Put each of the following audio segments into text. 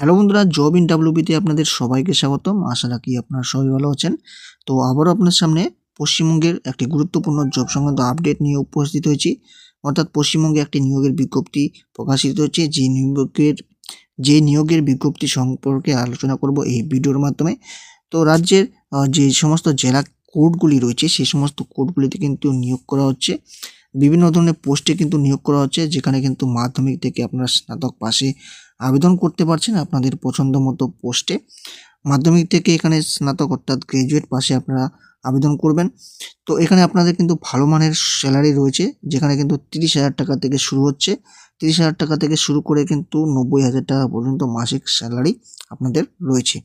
Hello বন্ধুরা job in আপনাদের সবাইকে স্বাগতম। আশা রাখি আপনারা সবাই ভালো আছেন। তো আবারও আপনার সামনে পশ্চিমবঙ্গের একটি গুরুত্বপূর্ণ জব সংক্রান্ত আপডেট নিয়ে উপস্থিত হয়েছি। অর্থাৎ পশ্চিমবঙ্গে একটি নিয়োগের বিজ্ঞপ্তি প্রকাশিত হচ্ছে। যে নিয়োগের যে নিয়োগের বিজ্ঞপ্তি সম্পর্কে আলোচনা করব এই ভিডিওর মাধ্যমে। তো রাজ্যের যে সমস্ত জেলা কোর্টগুলি রয়েছে, সেই সমস্ত কোর্টগুলিতে কিন্তু নিয়োগ করা হচ্ছে। বিভিন্ন ধরনের পোস্টে কিন্তু নিয়োগ করা হচ্ছে, যেখানে কিন্তু মাধ্যমিক থেকে আপনারা স্নাতক পাশে আবেদন করতে পারছেন আপনাদের পছন্দ মতো পোস্টে মাধ্যমিক থেকে এখানে স্নাতক অর্থাৎ গ্রাজুয়েট পাশে আপনারা আবেদন করবেন। তো এখানে আপনাদের কিন্তু ভালো মানের স্যালারি রয়েছে, যেখানে কিন্তু তিরিশ হাজার টাকা থেকে শুরু হচ্ছে। তিরিশ হাজার টাকা থেকে শুরু করে কিন্তু নব্বই হাজার টাকা পর্যন্ত মাসিক স্যালারি আপনাদের রয়েছে।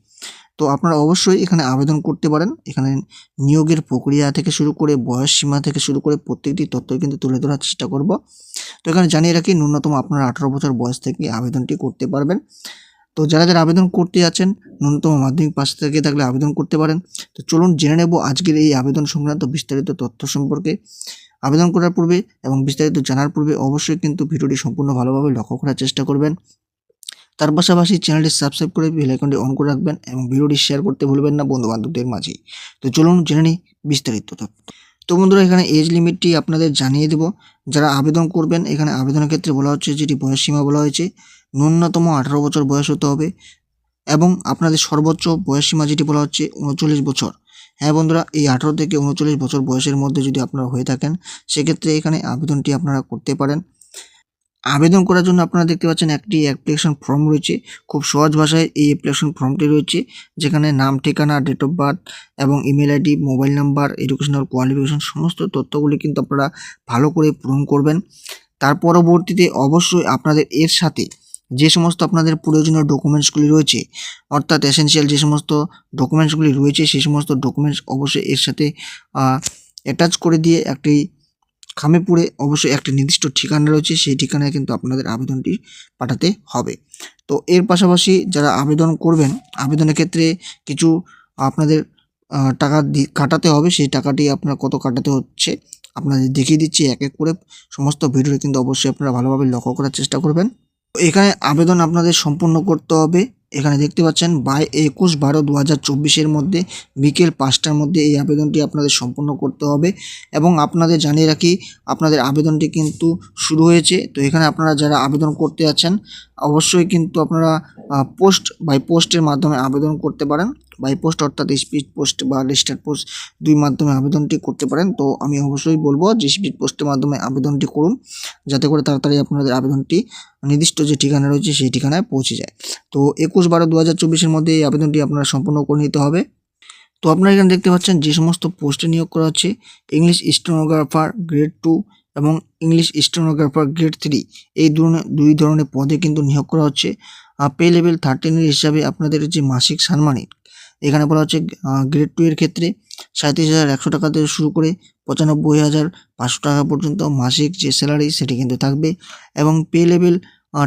তো আপনারা অবশ্যই এখানে আবেদন করতে পারেন। এখানে নিয়োগের প্রক্রিয়া থেকে শুরু করে বয়স সীমা থেকে শুরু করে প্রত্যেকটি তথ্যই কিন্তু তুলে ধরার চেষ্টা করব। তো এখানে জানিয়ে রাখি, ন্যূনতম আপনারা আঠারো বছর বয়স থেকে আবেদনটি করতে পারবেন। তো যারা যারা আবেদন করতে যাচ্ছেন, ন্যূনতম মাধ্যমিক পাশ থেকে থাকলে আবেদন করতে পারেন। তো চলুন জেনে নেব আজকের এই আবেদন সংক্রান্ত বিস্তারিত তথ্য সম্পর্কে। আবেদন করার পূর্বে এবং বিস্তারিত জানার পূর্বে অবশ্যই কিন্তু ভিডিওটি সম্পূর্ণ ভালোভাবে লক্ষ্য করার চেষ্টা করবেন। তার পাশাপাশি চ্যানেলটি সাবস্ক্রাইব করে বেল অন করে রাখবেন এবং ভিডিওটি শেয়ার করতে ভুলবেন না বন্ধু বান্ধবদের মাঝে। তো চলুন জেনে নিই বিস্তারিত। তো বন্ধুরা, এখানে এজ লিমিটটি আপনাদের জানিয়ে দেব। যারা আবেদন করবেন, এখানে আবেদনের ক্ষেত্রে বলা হচ্ছে যেটি বয়স সীমা বলা হয়েছে, ন্যূনতম আঠারো বছর বয়স হতে হবে এবং আপনাদের সর্বোচ্চ বয়স সীমা যেটি বলা হচ্ছে উনচল্লিশ বছর। হ্যাঁ বন্ধুরা, এই আঠারো থেকে উনচল্লিশ বছর বয়সের মধ্যে যদি আপনারা হয়ে থাকেন, সেক্ষেত্রে এখানে আবেদনটি আপনারা করতে পারেন। আবেদন করার জন্য আপনারা দেখতে পাচ্ছেন একটি অ্যাপ্লিকেশন ফর্ম রয়েছে। খুব সহজ ভাষায় এই অ্যাপ্লিকেশন ফর্মটি রয়েছে, যেখানে নাম, ঠিকানা ডেট অফ বার্থ এবং email ID mobile number educational qualification সমস্ত তথ্যগুলি কিন্তু আপনারা ভালো করে পূরণ করবেন। তার পরবর্তীতে অবশ্যই আপনাদের এর সাথে যে সমস্ত আপনাদের প্রয়োজনীয় ডকুমেন্টসগুলি রয়েছে, অর্থাৎ এসেনশিয়াল যে সমস্ত ডকুমেন্টসগুলি রয়েছে, সেই সমস্ত ডকুমেন্টস অবশ্যই এর সাথে অ্যাটাচ করে দিয়ে একটি খামে পুরে অবশ্যই একটি নির্দিষ্ট ঠিকানা রয়েছে, সেই ঠিকানায় কিন্তু আপনাদের আবেদনটি পাঠাতে হবে। তো এর পাশাপাশি যারা আবেদন করবেন, আবেদনের ক্ষেত্রে কিছু আপনাদের টাকা কাটাতে হবে, সেই টাকাটি আপনার কত কাটাতে হচ্ছে, আপনাদের দেখিয়ে দিচ্ছি, এক এক করে সমস্ত ভিডিও কিন্তু অবশ্যই আপনারা ভালোভাবে লক্ষ্য করার চেষ্টা করবেন। এখানে আবেদন আপনাদের সম্পূর্ণ করতে হবে। এখানে দেখতে পাচ্ছেন, বাই একুশ বারো দু হাজার মধ্যে বিকেল পাঁচটার মধ্যে এই আবেদনটি আপনাদের সম্পূর্ণ করতে হবে এবং আপনাদের জানিয়ে রাখি, আপনাদের আবেদনটি কিন্তু শুরু হয়েছে। তো এখানে আপনারা যারা আবেদন করতে আছেন অবশ্যই কিন্তু আপনারা পোস্ট, বাই পোস্টের মাধ্যমে আবেদন করতে পারেন। বাই পোস্ট অর্থাৎ স্পিড পোস্ট বা রেজিস্টার পোস্ট দুই মাধ্যমে আবেদনটি করতে পারেন। তো আমি অবশ্যই বলব যে স্পিড পোস্টের মাধ্যমে আবেদনটি করুন, যাতে করে তাড়াতাড়ি আপনাদের আবেদনটি নির্দিষ্ট যে ঠিকানা রয়েছে সেই ঠিকানায় পৌঁছে যায়। তো একুশ বারো দু হাজার চব্বিশের মধ্যে এই আবেদনটি আপনারা সম্পূর্ণ করে নিতে হবে। তো আপনারা এখানে দেখতে পাচ্ছেন যে সমস্ত পোস্টে নিয়োগ করা হচ্ছে ইংলিশ স্টেনোগ্রাফার গ্রেড টু এবং ইংলিশ স্টেনোগ্রাফার গ্রেড থ্রি এই ধরনের দুই ধরনের পদে কিন্তু নিয়োগ করা হচ্ছে। পে লেভেল থার্টিনের হিসাবে আপনাদের যে মাসিক সাম্মানিক এখানে বলা হচ্ছে গ্রেড টু এর ক্ষেত্রে সাঁত্রিশ হাজার একশো টাকা থেকে শুরু করে পঁচানব্বই হাজার পাঁচশো টাকা পর্যন্ত মাসিক যে স্যালারি সেটি কিন্তু থাকবে। এবং পে লেভেল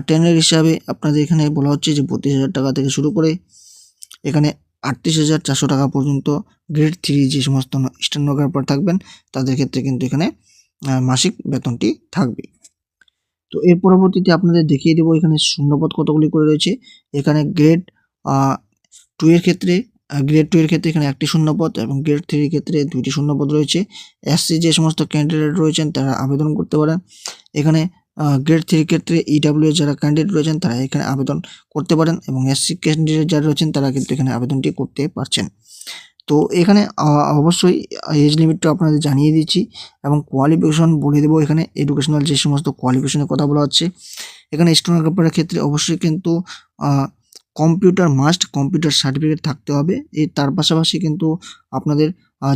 টেনের হিসাবে আপনাদের এখানে বলা হচ্ছে যে বত্রিশ হাজার টাকা থেকে শুরু করে এখানে আটত্রিশ হাজার চারশো টাকা পর্যন্ত গ্রেড থ্রি যে সমস্ত স্টেনোগ্রাফার থাকবেন, তাদের ক্ষেত্রে কিন্তু এখানে মাসিক বেতনটি থাকবে। তো এর পরবর্তীতে আপনাদের দেখিয়ে দেবো, এখানে শূন্যপদ কতগুলি করে রয়েছে। এখানে গ্রেড টু এর ক্ষেত্রে গ্রেড টু এর ক্ষেত্রে এখানে একটি শূন্যপদ এবং গ্রেড থ্রির ক্ষেত্রে দুইটি শূন্যপদ রয়েছে। এসসি যে সমস্ত ক্যান্ডিডেট রয়েছেন, তারা আবেদন করতে পারেন। এখানে গ্রেড থ্রির ক্ষেত্রে ইডাব্লিউ যারা ক্যান্ডিডেট রয়েছেন, তারা এখানে আবেদন করতে পারেন এবং এসসি ক্যান্ডিডেট যারা রয়েছেন, তারা কিন্তু এখানে আবেদনটি করতে পারছেন। তো এখানে অবশ্যই এজ লিমিটটা আপনাদের জানিয়ে দিচ্ছি এবং কোয়ালিফিকেশন বলে দেবো এখানে। এডুকেশনাল যে সমস্ত কোয়ালিফিকেশনের কথা বলা হচ্ছে, এখানে স্টেনোগ্রাফারের ক্ষেত্রে অবশ্যই কিন্তু কম্পিউটার মাস্ট, কম্পিউটার সার্টিফিকেট থাকতে হবে। এর তার পাশাপাশি কিন্তু আপনাদের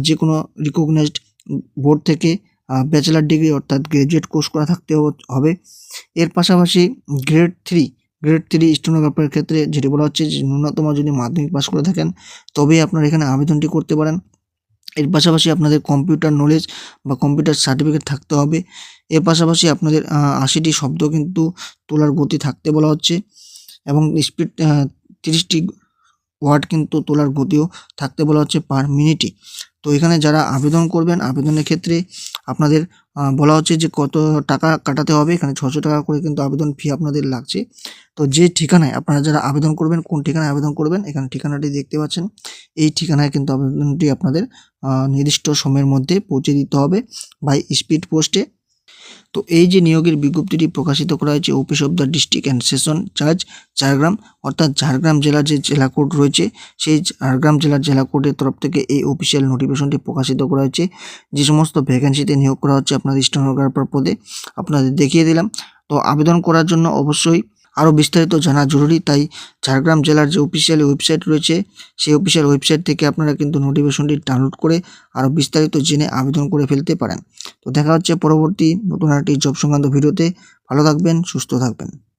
যে কোনো রিকগনাইজড বোর্ড থেকে ব্যাচেলার ডিগ্রি অর্থাৎ গ্রাজুয়েট কোর্স করা থাকতে হবে। এর পাশাপাশি গ্রেড থ্রি গ্রেড থ্রি স্টেনোগ্রাফারের ক্ষেত্রে যেটি বলা হচ্ছে যে, ন্যূনতম যদি মাধ্যমিক পাস করে থাকেন, তবেই আপনারা এখানে আবেদনটি করতে পারেন। এর পাশাপাশি আপনাদের কম্পিউটার নলেজ বা কম্পিউটার সার্টিফিকেট থাকতে হবে। এর পাশাপাশি আপনাদের আশিটি শব্দ কিন্তু তোলার গতি থাকতে বলা হচ্ছে। এবং স্পিড তিরিশটি ওয়ার্ড কিন্তু তোলার গতিও থাকতে বলা হচ্ছে পার মিনিটে তো এখানে যারা আবেদন করবেন, আবেদনের ক্ষেত্রে আপনাদের বলা হচ্ছে যে কত টাকা কাটাতে হবে, এখানে ছশো টাকা করে কিন্তু আবেদন ফি আপনাদের লাগছে। তো যে ঠিকানায় আপনারা যারা আবেদন করবেন, কোন ঠিকানায় আবেদন করবেন, এখানে ঠিকানাটি দেখতে পাচ্ছেন। এই ঠিকানায় কিন্তু আবেদনটি আপনাদের নির্দিষ্ট সময়ের মধ্যে পৌঁছে দিতে হবে। বাই স্পিড পোস্টে তো এই যে নিয়োগের বিজ্ঞপ্তিটি প্রকাশিত করা হয়েছে office of the district and session charge, Jhargram, অর্থাৎ ঝাড়গ্রাম জেলার যে জেলা কোর্ট রয়েছে, সেই ঝাড়গ্রাম জেলার জেলা কোর্টের তরফ থেকে এই অফিসিয়াল নোটিফিকেশনটি প্রকাশিত করা হয়েছে। যে সমস্ত ভ্যাকেন্সিতে নিয়োগ করা হচ্ছে আপনাদের স্টেনোগ্রাফার পদে, আপনাদের দেখিয়ে দিলাম। তো আবেদন করার জন্য অবশ্যই আরও বিস্তারিত জানা জরুরি, তাই ঝাড়গ্রাম জেলার যে অফিসিয়াল ওয়েবসাইট রয়েছে, সেই অফিসিয়াল ওয়েবসাইট থেকে আপনারা কিন্তু নোটিফিকেশনটি ডাউনলোড করে আরও বিস্তারিত জেনে আবেদন করে ফেলতে পারেন। তো দেখা হচ্ছে পরবর্তী নতুন একটি জব সংক্রান্ত ভিডিওতে ভালো থাকবেন, সুস্থ থাকবেন।